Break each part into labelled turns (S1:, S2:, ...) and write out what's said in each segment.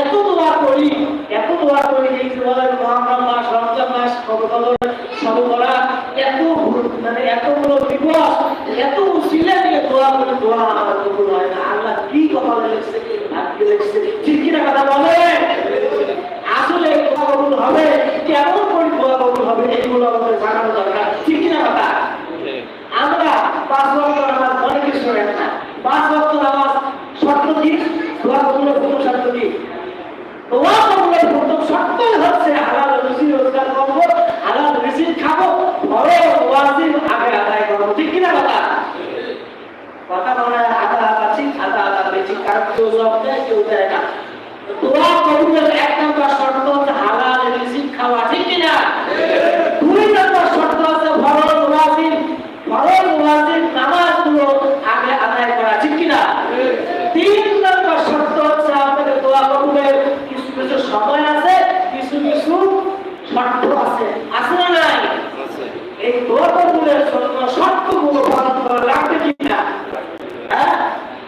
S1: এত দোয়া করি, এত দোয়া করি এই বলেন মহারম মাস, রমজান মাস কবর সব করা এত মানে এতগুলো দিবস এত উসিলে দিয়ে দোয়া করে দোয়া আমার কবুল হয় না। আল্লাহ কি কথা লিখছে ভাগ্যে লিখছে ঠিক কিনা কথা বলেন আসলে দোয়া কবুল হবে কেমন করে দোয়া কবুল হবে এইগুলো আমাদের জানানো দরকার ঠিক কিনা কথা
S2: ঠিক
S1: আমরা পাঁচ ওয়াক্ত নামাজ অনেকে শোনেন না পাঁচ ওয়াক্ত নামাজ শর্ত কি দোয়া কবুলের প্রথম শর্ত কি দোয়া কবুলের প্রথম শর্তই হচ্ছে হালাল রুজি রোজগার করব হালাল রুজি খাব ঘরে ওয়াজিব আগে আদায় করব ঠিক কিনা কথা কথা হয় আধা আধা ঠিক আধা আধা বেঠিক কারণ কেউ জব দেয় কেউ দেয় না। দোয়া কবুলের এক নম্বর শর্ত হচ্ছে হালাল রিজিক খাওয়া ঠিক কিনা দুই নম্বর শর্ত হচ্ছে ফরজ ওয়াজিব ফরজ ওয়াজিব নামাজগুলো আগে আদায় করা ঠিক কিনা তিন নম্বর শর্ত হচ্ছে আপনাদের দোয়া কবুলের কিছু কিছু সময় আছে কিছু কিছু শর্ত আছে। আছে না নাই?
S2: আছে।
S1: এই দোয়া কবুলের শর্তগুলো পালন করা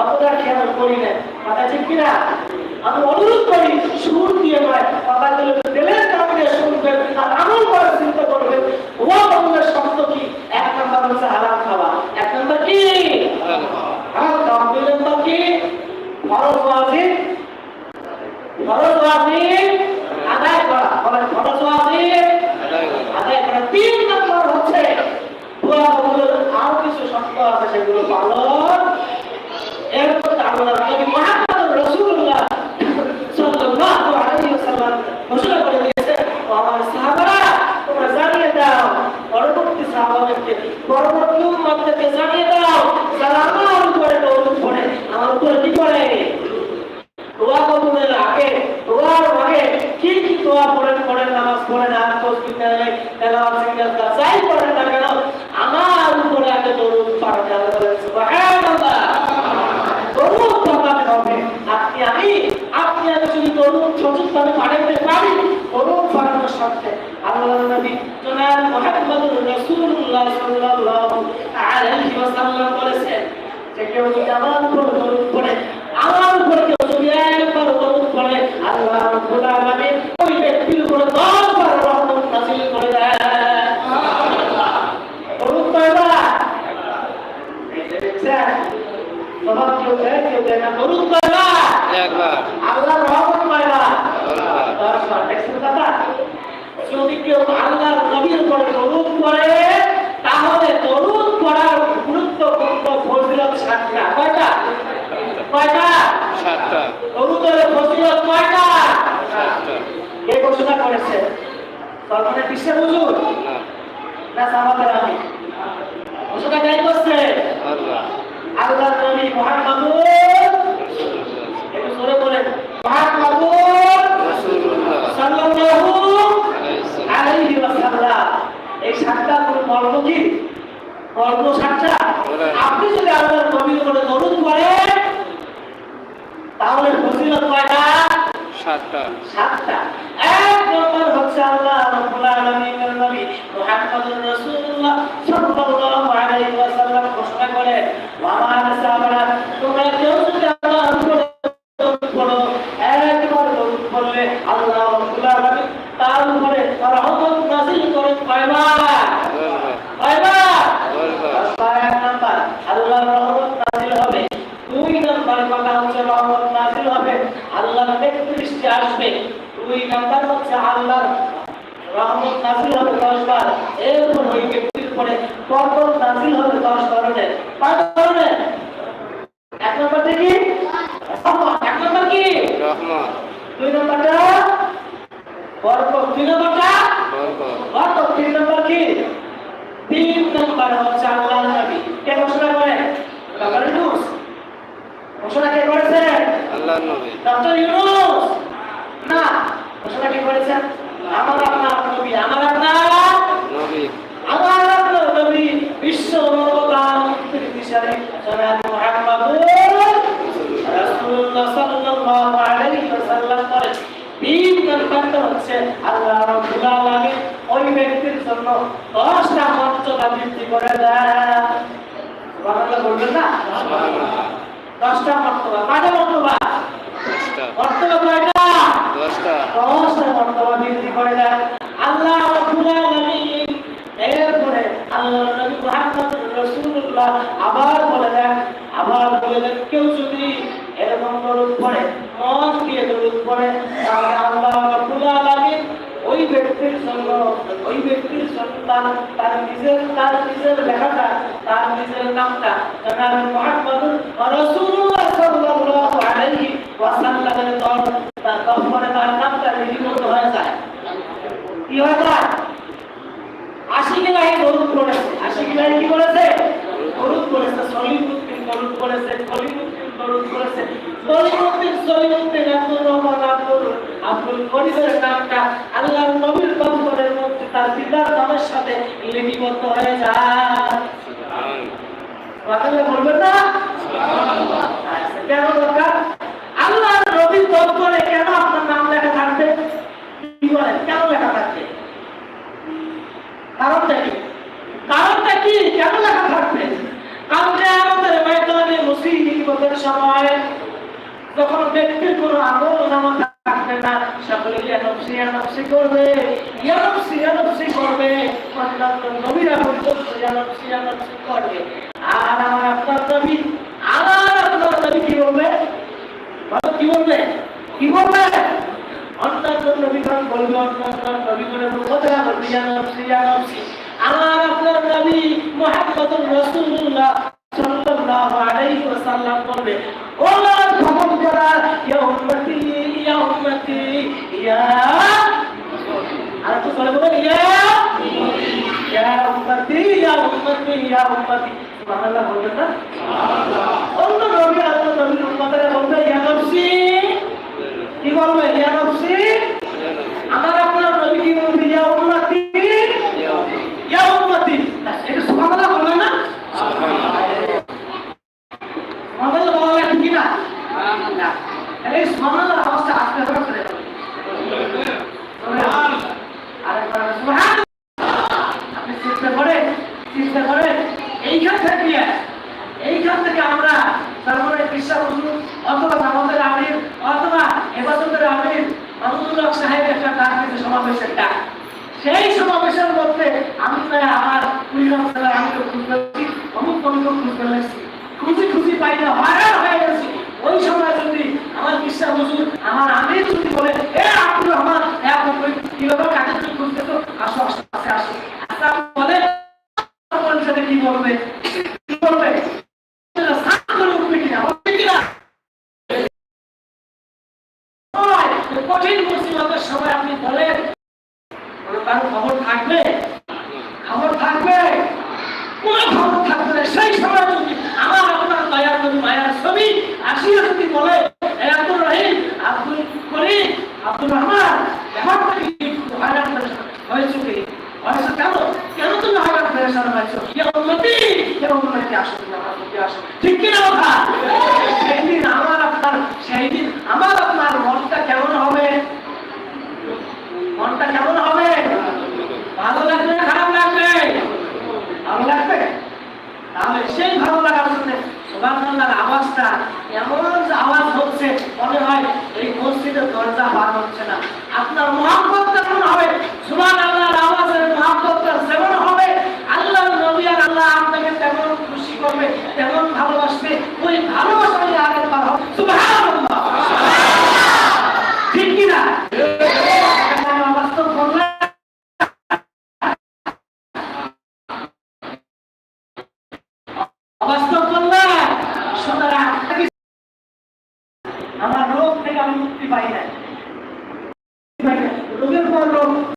S1: অতটা খেয়াল করি না কথা ঠিক কিনা? আমি অনুরোধ করি সুর দিয়ে নয় বেলের কান শুনবেন আর আমল করে চিন্তা করবেন। ওয়া কবুলের শব্দ কি? এক নম্বর হচ্ছে হারাম খাওয়া। এক নম্বর কি? হারাম খাওয়া। দুই নম্বর কি? ফরজ ওয়াজিব? ফরজ ওয়াজিব আদায় করা বলেন ফরজ ওয়াজিব
S2: আদায় করা।
S1: আদায় করা তিন নম্বর হচ্ছে দোয়া কবুলের আরও কিছু শর্ত আছে সেগুলো পালন এরপর আমরা নবী মুহাম্মদ রাসূলুল্লাহ সাল্লাল্লাহু আলাইহি ওয়াসাল্লাম ঘোষণা করে দিয়েছে ও আমার সাহাবারা তোমরা জানিয়ে দাও পরবর্তী সাহাবাদেরকে পরবর্তী উম্মতদেরকে জানিয়ে দাও যারা আমার উপরে দৌলত পড়ে আমার উপরে কি করে দোয়া কবুলের আগে দোয়ার আগে কি কি দোয়া পড়েন পড়েন নামাজ পড়েন আর তসবিহ নেয় তেলাওয়াত জিকির যাই পড়েন না কেন আমার উপরে আগে দরুদ পড়তে হবে বলেন সুবহানাল্লাহ দরুদ পড়তে হবে আপনি আমি আপনি আমি যদি দরুদ সঠিকভাবে পাঠাতে পারি দরুদ সাথে আল্লাহর নবী জনাব মুহাম্মদুর রাসূলুল্লাহ সাল্লাল্লাহু আলাইহি ওয়াসাল্লাম যে কেউ যদি আমার উপর পড়ে আমার কেউ যদি একবার দরুদ পড়ে আল্লাহ রাব্বুল আলামিন ওই ব্যক্তির উপর দশবার রহমত নাযিল করে দেয় দরুদ পড়বা এই যে দেখছেন তোমার কেউ দেয় কেউ দেয় না দরুদ পড়বা
S2: একবার
S1: আল্লাহর রহমত পাইবা
S2: দশবার।
S1: দশবার দেখছেন কথা যদি কেউ আল্লাহর নবীর উপর দরুদ পড়ে তাহলে দরুদ পড়ার গুরুত্বপূর্ণ ফজিলত সাতটা কয়টা কয়টা
S2: সাতটা
S1: দরুদের ফজিলত কয়টা
S2: সাতটা
S1: কে ঘোষণা করেছে তখন বিশ্বের হুজুর?
S2: না।
S1: সাহাবাদের আমি হুজুরটা কে করছে
S2: আল্লাহ।
S1: আল্লাহর নবী মুহাম্মদুর হচ্ছে আল্লাহ হবে। আল্লাহ নেক দৃষ্টি আসবে। দুই নাম্বার উপরে পরপর নাযিল হবে দশ ধরনের। কয় ধরনের। এক নম্বরটা কি। এক নম্বর কি? দুই নম্বরটা? পরপর দুই নম্বরটা? কত তিন নম্বর কি? তিন নম্বর হচ্ছে আল্লাহ নবী। কে ঘোষণা ঘোষণা কে করেছেন
S2: আল্লাহ নবী।
S1: ডক্টর ইউনুস। না ঘোষণা কে করেছেন আমার আপনার নবী আমার আপনার
S2: নবী
S1: আমার আপনার নবী বিশ্ব অবদান বিশারে জনাব মুহাম্মদুর রাসূলুল্লাহ সাল্লাল্লাহু আলাইহি ওয়াসাল্লাম বলেন তিন নম্বরটা হচ্ছে আল্লাহ রাব্বুল আলামিন ওই ব্যক্তির জন্য দশটা মর্যাদা বৃদ্ধি করে বলবেন না? দশটা মর্যাদা কয়টা মর্যাদা
S2: দশটা।
S1: কয়টা?
S2: দশটা।
S1: দশটা মর্তবা বৃদ্ধি করে দেন আল্লাহ এরপরে আল্লাহ নবী মুহাম্মদ রাসূলুল্লাহ আবার বলে দেন আবার বলে দেন কেউ যদি এরকম দরুদ পড়ে মন দিয়ে দরুদ পড়ে তাহলে আল্লাহ রাব্বুল আলামিন ওই ব্যক্তির জন্য ওই ব্যক্তির সন্তান নিজের তার নিজের লেখাটা, তার নিজের নামটা জনাব মুহাম্মদ রাসূলুল্লাহ সাল্লাল্লাহু আলাইহি ওয়াসাল্লামের দল, তার তখন তার নামটা লিপিবদ্ধ হয়ে যায়। কি হয়ে যায়? আশি গিলাই দরুদ পড়েছে। আশি গিলাই কি করেছে? দরুদ পড়েছে। সলিমুদ্দিন দরুদ পড়েছে, খলিমুদ্দিন দরুদ পড়েছে। সলিমুদ্দিন সলিমুদ্দিন আব্দুর রহমান তার পিতার নামের সাথে লিপিবদ্ধ হয়ে যায়। বলবেন না? কেন দরকার আল্লাহর নবীর দপ্তরে কেন আপনার নাম লেখা থাকবে কি বলেন কেন লেখা থাকবে কারণটা কি কারণটা কি কেন লেখা থাকবে কারণটা আমাদের ময়দানে মুসিবতের সময় যখন ব্যক্তির কোনো আন্দোলন আমার থাকবে না, সকলে ইয়ানফসি ইয়ানফসি করবে ইয়ানফসি ইয়ানফসি করবে, অন্যান্য নবীরা পর্যন্ত ইয়ানফসি ইয়ানফসি করবে। আর আমার আপনার নবী, আমার আপনার নবী কি বলবে? বলো, কি বলবে? কি বলবে? অন্যান্য বলবে, অন্যান্য কথা বলবে উম্মতি ইয়া। আর তো বলে বলে ইয়া। ইয়া উম্মতি ইয়া উম্মতি ইয়া উম্মতি। সুবহানাল্লাহ বলবেন না? অন্য নবী আল্লাহ নবীর উম্মতেরা বলবে ইয়া নফসি কি বলবে ইয়া নফসি আমার আপনার নবী কি বলবে ইয়া উম্মতি ইয়া উম্মতি এটা সুবহানাল্লাহ বলবে না সুবহানাল্লাহ বলা লাগে কি না না এই সুবহানাল্লাহ অবস্থা আসতে হবে আরেকবার সুবহানাল্লাহ আপনি চিন্তা করেন চিন্তা করেন এইখান থেকে এইখান থেকে আমরা তারপরে বিশ্বাস অথবা আমাদের আমির অথবা এবাদতের আমির মাহমুদুল্লাহ সাহেব একটা ডাক দিতে সমাবেশের ডাক সেই সমাবেশের মধ্যে আমি প্রায় আমার কুড়িগ্রাম জেলার আমি তো খুঁজতে পারছি অমুক অমুক খুঁজতে পারছি খুঁজি খুঁজি পাই না হয়রান হয়ে গেছি ওই সময় যদি আমার বিশ্বাস হুজুর আমার আমির যদি বলে এ আব্দুর রহমান এখন ওই কীভাবে কাকে তুমি খুঁজতে তো আসো আসো আসো আসো আচ্ছা বলে পরিষদে কি বলবে কি বলবে সাত করে উঠবে কিনা উঠবে কিনা নয়, কঠিন মুসিবতের সময় আপনি বলেন কারও খবর থাকবে? খবর থাকবে? কোনো খবর থাকবে না। সেই সময় যদি আমার আপনার দয়ার নবী মায়ার ছবি আসিয়া যদি বলে, "এ আব্দুর রহিম, আব্দুল আব্দুর রহমান কি কেন? কেন তুমি হয়রান হয়েছো? কে উন্নতি? উন্নতি আসো সুবহানাল্লাহর আওয়াজটা এমন আওয়াজ হচ্ছে, মনে হয় এই মসজিদের দরজা পার হচ্ছে না। আপনার মহাব্বত কেমন হবে? সুবহানাল্লাহর আওয়াজের মহাব্বতটা যেমন হবে, আল্লাহর নবী আর আল্লাহ আপনাকে তেমন খুশি করবে, তেমন ভালোবাসবে, ওই ভালোবাসা আগে পার হবে। সুবহান